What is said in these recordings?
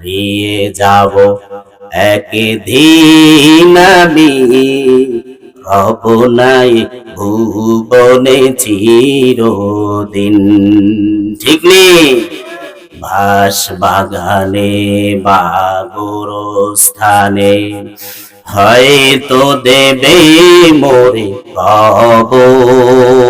হারিয়ে যাব। একদিন আমি নাই, ভুবনে চিরদিন। ঠিক নেই বাস বাগানে বা স্থানে হয়তো দেবে মোরে কবর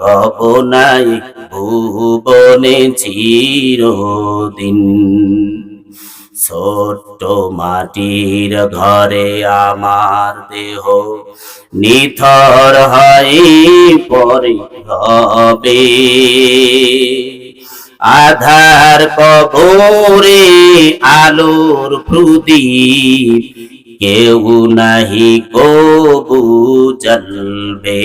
রব নাই ভুবনে চিরদিন। ছোট্ট মাটির ঘরে আমার দেহ নিথর হয় পরে হবে। আধার কবরে আলোর প্রদীপ, কেউ নাহি কবু জ্বলবে।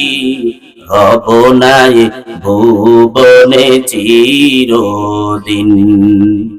রব নাই ভুবনে চিরদিন।